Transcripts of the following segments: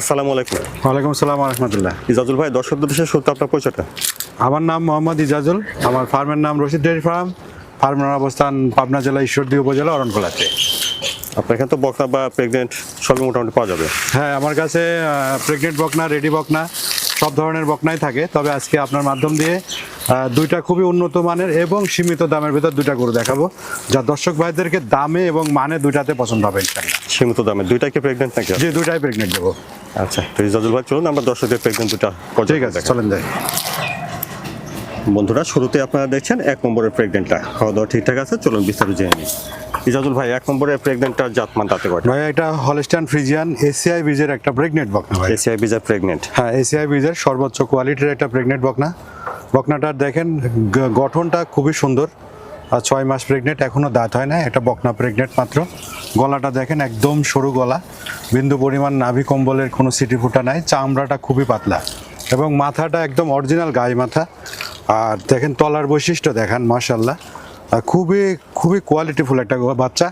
আসসালামু আলাইকুম। ওয়ালাইকুম আসসালাম রহমতুল্লাহ। ইজাজুল ভাই দর্শকদের দেশে সত্য আপনার পরিচয়টা। আমার নাম মোহাম্মদ ইজাজুল আমার ফার্মের নাম রশিদ ডেয়ারি ফার্ম। ফার্মের অবস্থান পাবনা জেলা ঈশ্বরদী উপজেলা অরণকোলাতে। আপনার এখানে তো বকনা বা প্রেগনেন্ট সবই মোটামুটি পাওয়া যাবে। হ্যাঁ আমার কাছে প্রেগনেন্ট বকনা রেডি বকনা সব ধরনের বকনাই থাকে। তবে আজকে আপনার মাধ্যম দিয়ে দুইটা খুবই উন্নত মানের এবং সীমিত দামের ভিতর দুইটা গরু দেখাবো। যা দর্শক ভাইদেরকে দামে এবং মানে দুইটাতে পছন্দ হবে সীমিত দামে। দুইটা কি প্রেগনেন্ট নাকি? যে দুইটাই প্রেগনেন্ট দেবো। আচ্ছা তো ভাই চলুন আমরা দর্শকদের প্রেগনেন্ট দুটা ঠিক আছে চলেন যাই। বন্ধুরা শুরুতে আপনারা দেখছেন এক নম্বরের প্রেগনেন্টটা খাওয়া দাওয়া ঠিকঠাক আছে? চলুন বিস্তারিত জেনে নিই। ইজাজুল ভাই এক নম্বরের প্রেগনেন্টটার জাতমান তাতে কয়টা? ভাই এটা হলস্টান ফ্রিজিয়ান এসিআই বীজের একটা প্রেগনেন্ট বকনা ভাই। এসিআই বিজা প্রেগনেন্ট হ্যাঁ এসিআই বীজের সর্বোচ্চ কোয়ালিটির একটা প্রেগনেন্ট বকনা। বকনাটার দেখেন গঠনটা খুবই সুন্দর। আর ছয় মাস প্রেগনেন্ট এখনও দাঁত হয় না একটা বকনা প্রেগনেন্ট মাত্র। গলাটা দেখেন একদম সরু গলা। বিন্দু পরিমাণ নাভি কম্বলের কোনো সিটি ফুটা নাই চামড়াটা খুবই পাতলা। এবং মাথাটা একদম অরিজিনাল গায়ে মাথা। আর দেখেন তলার বৈশিষ্ট্য দেখান মাশাল্লাহ আর খুবই খুবই কোয়ালিটিফুল একটা বাচ্চা।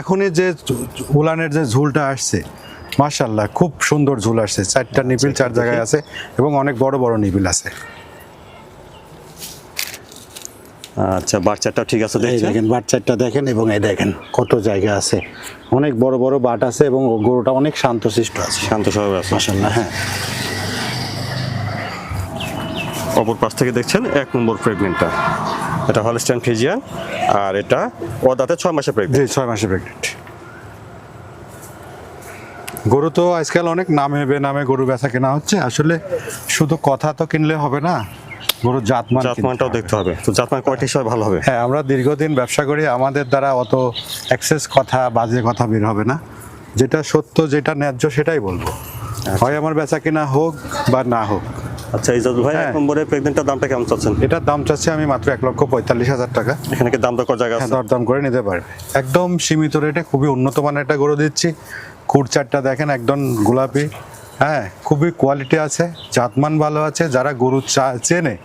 এখনই যে উলানের যে ঝুলটা আসছে মাশাল্লাহ খুব সুন্দর ঝুল আসছে। চারটা নিপিল চার জায়গায় আছে এবং অনেক বড় বড় নিপিল আছে। আচ্ছা বাচ্চাটা ঠিক আছে দেখেন বাচ্চাটা দেখেন এবং এই দেখেন কত জায়গা আছে। অনেক বড় বড় বাট আছে এবং গরুটা অনেক শান্তশিষ্ট আছে। শান্ত স্বভাবে আছে। মাশাল্লাহ হ্যাঁ। অপর পাশ থেকে দেখছেন এক নম্বর প্রেগনেন্টটা এটা হলস্টাইন ফিজিয়ান আর এটা ও দাঁতে ছয় মাসে প্রেগনেন্ট জি ছয় মাসে প্রেগনেন্ট গরু তো আজকাল অনেক নামে বেনামে গরু বেচা কেনা হচ্ছে। আসলে শুধু কথা তো কিনলে হবে না গরুর জাতমান জাতমানটাও দেখতে হবে। তো জাতমান কয়টি হিসাবে ভালো হবে। হ্যাঁ আমরা দীর্ঘদিন ব্যবসা করি আমাদের দ্বারা অত অ্যাক্সেস কথা বাজে কথা বের হবে না। যেটা সত্য যেটা ন্যায্য সেটাই বলব। হয় আমার বেচা কেনা হোক বা না হোক। আচ্ছা ইজাজুল ভাই এক হ্যাঁ। নম্বরের দামটা কেমন চাচ্ছেন? এটার দাম চাচ্ছি আমি মাত্র এক লক্ষ পঁয়তাল্লিশ হাজার টাকা। এখানে কি দাম দর জায়গা হ্যাঁ আছে? দরদাম করে নিতে পারবে। একদম সীমিত রেটে খুবই উন্নত মানের একটা গরু দিচ্ছি। কুরচারটা দেখেন একদম গোলাপি। হ্যাঁ খুবই কোয়ালিটি আছে জাতমান ভালো আছে যারা গরু চা- চেনে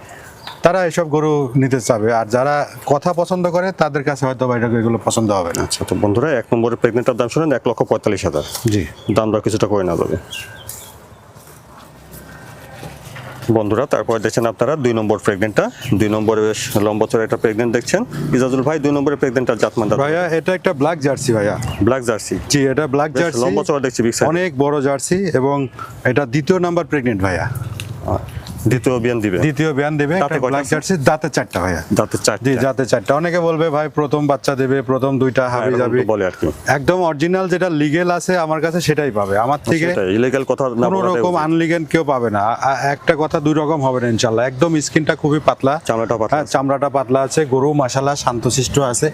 তারা এসব গরু নিতে চাবে। আর যারা কথা পছন্দ করে তাদের কাছে হয়তো এটা এগুলো পছন্দ হবে না। আচ্ছা তো বন্ধুরা এক নম্বরের প্রেগনেন্টের দাম শুনেন এক লক্ষ পঁয়তাল্লিশ হাজার। জি। দাম দর কিছুটা করে না যাবে। বন্ধুরা তারপরে দেখছেন আপনারা দুই নম্বর প্রেগনেন্টটা দুই নম্বরে বেশ লম্বা চড়া একটা প্রেগনেন্ট দেখছেন। ইজাজুল ভাই দুই নম্বরের প্রেগনেন্টটার জাতমানটা ভাইয়া এটা একটা ব্ল্যাক জার্সি ভাইয়া। ব্ল্যাক জার্সি জি এটা ব্ল্যাক জার্সি লম্বা চড়া দেখছি অনেক বড় জার্সি এবং এটা দ্বিতীয় নাম্বার প্রেগনেন্ট ভাইয়া। দ্বিতীয় বিয়ান দিবে। দ্বিতীয় বিয়ান দেবে দাঁতে ব্ল্যাক? জার্সি দাঁতে চারটা ভাইয়া। দাঁতের চারটি। জি যাতে চারটা। অনেকে বলবে ভাই প্রথম বাচ্চা দেবে প্রথম দুইটা হাবি যাবে। বলে আর কি। একদম অরিজিনাল যেটা লিগেল আছে আমার কাছে সেটাই পাবে। আমার থেকে ইলিগাল কথা না কোনো রকম কেউ পাবে না। একটা কথা দুই রকম হবে না ইনশাল্লাহ একদম স্কিনটা খুবই পাতলা। চামড়াটা পাতলা হ্যাঁ চামড়াটা পাতলা আছে গরু মাসালা শান্তশিষ্ট আছে।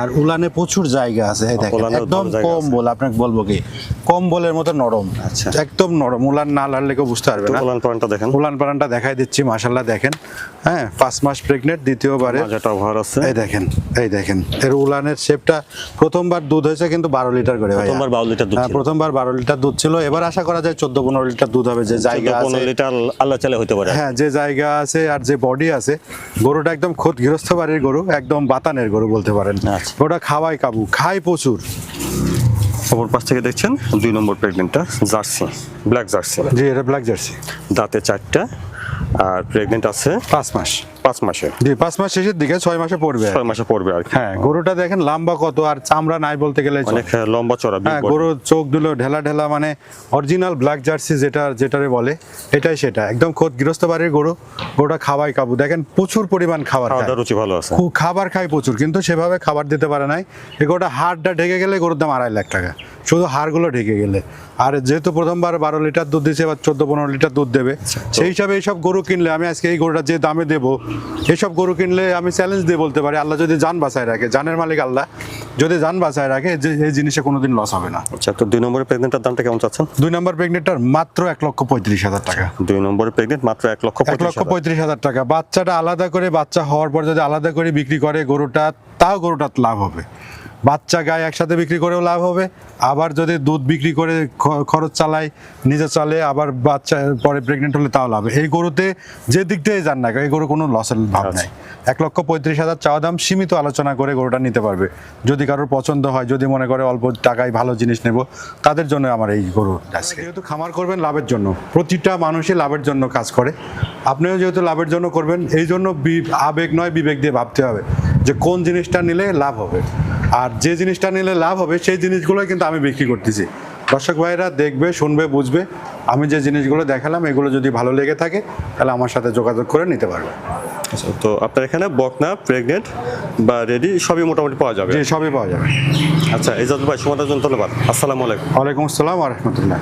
আর উলানে প্রচুর জায়গা আছে এই দেখেন। একদম কম। বল আপনাকে বলব কি? কম বলের মতো নরম। আচ্ছা। একদম নরম। উলান না লাড়লে কেউ বুঝতে পারবে না। উলান দেখেন। উলান পালানটা দেখাই দিচ্ছি মাসাল্লাহ দেখেন। হ্যাঁ পাঁচ মাস প্রেগনেন্ট দ্বিতীয়বারে। ওভার আছে। এই দেখেন এই দেখেন এর উলানের শেপটা প্রথমবার দুধ হয়েছে কিন্তু বারো লিটার করে ভাই প্রথমবার 12 লিটার দুধ প্রথমবার বারো লিটার দুধ ছিল। এবার আশা করা যায় চোদ্দ পনেরো লিটার দুধ হবে যে জায়গা আছে পনেরো লিটার আল্লাহ চালে হতে পারে। হ্যাঁ যে জায়গা আছে আর যে বডি আছে গরুটা একদম খোদ গৃহস্থ বাড়ির গরু একদম বাতানের গরু বলতে পারেন। আচ্ছা। ওটা খাওয়াই কাবু খায় প্রচুর। অপর পাশ থেকে দেখছেন দুই নম্বর প্রেগনেন্টটা জার্সি ব্ল্যাক জার্সি। জি এটা ব্ল্যাক জার্সি। দাঁতে চারটা আর প্রেগনেন্ট আছে পাঁচ মাস। পাঁচ মাসে। জি পাঁচ মাস শেষের দিকে ছয় মাসে পড়বে। ছয় মাসে পড়বে আর হ্যাঁ গরুটা দেখেন লম্বা কত আর চামড়া নাই বলতে গেলে অনেক লম্বা চড়া হ্যাঁ। গরুর চোখ দুলো ঢেলা ঢেলা মানে অরিজিনাল ব্ল্যাক জার্সি যেটা যেটারে বলে এটাই সেটা। একদম খোদ গৃহস্থ বাড়ির গরু গরুটা খাওয়াই কাবু দেখেন প্রচুর পরিমাণ খাবার খায়। রুচি ভালো আছে। খুব খাবার খায় প্রচুর কিন্তু সেভাবে খাবার দিতে পারে নাই। এ গরুটা হাড়টা ঢেকে গেলে গরুর দাম আড়াই লাখ টাকা। শুধু হাড়গুলো ঢেকে গেলে। আর যেহেতু প্রথমবার বারো লিটার দুধ দিচ্ছে এবার চোদ্দ পনেরো লিটার দুধ দেবে সেই হিসাবে এইসব গরু কিনলে আমি আজকে এই গরুটা যে দামে দেবো এইসব গরু কিনলে আমি চ্যালেঞ্জ দিয়ে বলতে পারি আল্লাহ যদি যান বাঁচায় রাখে জানের মালিক আল্লাহ যদি যান বাঁচায় রাখে যে এই জিনিসে কোনোদিন লস হবে না। আচ্ছা তো দুই নম্বরের প্রেগনেন্টের দামটা কেমন চাচ্ছেন? দুই নম্বর প্রেগনেন্টটার মাত্র এক লক্ষ পঁয়ত্রিশ হাজার টাকা। দুই নম্বরের প্রেগনেন্ট মাত্র এক লক্ষ এক লক্ষ পঁয়ত্রিশ হাজার টাকা। বাচ্চাটা আলাদা করে বাচ্চা হওয়ার পর যদি আলাদা করে বিক্রি করে গরুটা তাও গরুটার লাভ হবে। বাচ্চা গায়ে একসাথে বিক্রি করেও লাভ হবে। আবার যদি দুধ বিক্রি করে খ- খরচ চালায় নিজে চলে আবার বাচ্চা পরে প্রেগনেন্ট হলে তাও লাভ এই গরুতে যে দিক দিয়ে যান না এই গরু কোনো লসের ভাব নাই। এক লক্ষ পঁয়ত্রিশ হাজার চাওয়া দাম সীমিত আলোচনা করে গরুটা নিতে পারবে। যদি কারোর পছন্দ হয় যদি মনে করে অল্প টাকায় ভালো জিনিস নেব তাদের জন্য আমার এই গরু আজকে। যেহেতু খামার করবেন লাভের জন্য। প্রতিটা মানুষই লাভের জন্য কাজ করে। আপনিও যেহেতু লাভের জন্য করবেন এই জন্য বি- আবেগ নয় বিবেক দিয়ে ভাবতে হবে যে কোন জিনিসটা নিলে লাভ হবে। আর যে জিনিসটা নিলে লাভ হবে সেই জিনিসগুলো কিন্তু আমি বিক্রি করতেছি। দর্শক ভাইরা দেখবে শুনবে বুঝবে। আমি যে জিনিসগুলো দেখালাম এগুলো যদি ভালো লেগে থাকে তাহলে আমার সাথে যোগাযোগ করে নিতে পারবে। আচ্ছা, তো আপনার এখানে বকনা প্রেগনেন্ট বা রেডি সবই মোটামুটি পাওয়া যাবে? সবই পাওয়া যাবে। আচ্ছা এজাজ ভাই সময় জন্য ধন্যবাদ। আসসালামু আলাইকুম। ওয়ালাইকুম আসসালাম রহমতুল্লাহ।